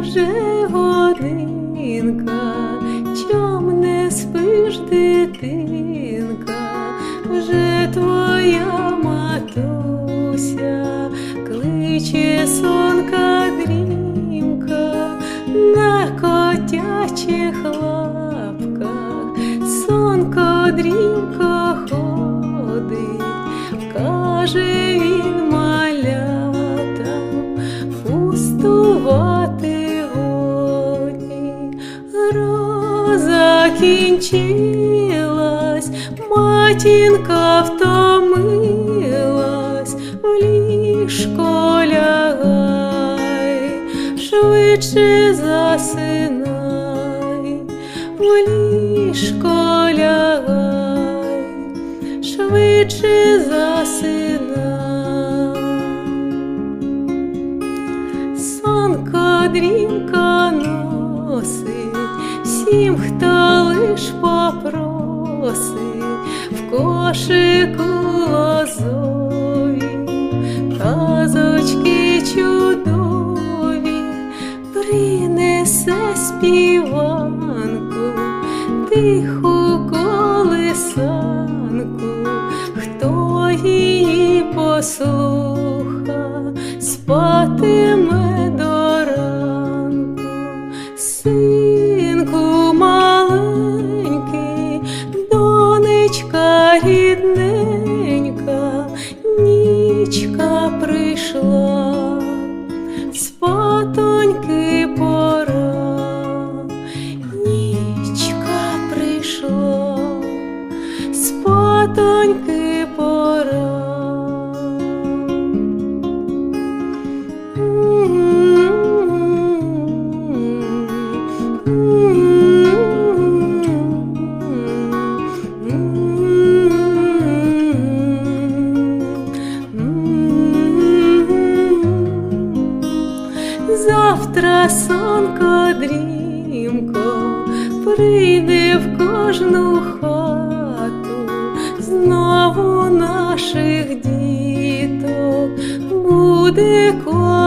вже годинка, чом не спиш, дитинка, вже твоя матуся, кличе сонка дрімка на котячих лапках, сонко дрімко ходить, каже роза кінчилась, матінка втомилась, в ліжко лягай, швидше засинай, в ліжко лягай, швидше засинай. Сонко дрімко носить всім, хто лиш попросить в кошику лозові, казочки чудові, принесе співанку, тиху колисанку, хто її послуха, спатиме до ранку, синку hidden Завтра сонко дрімко прийде в кожну хату, знову наших діток буде колеса.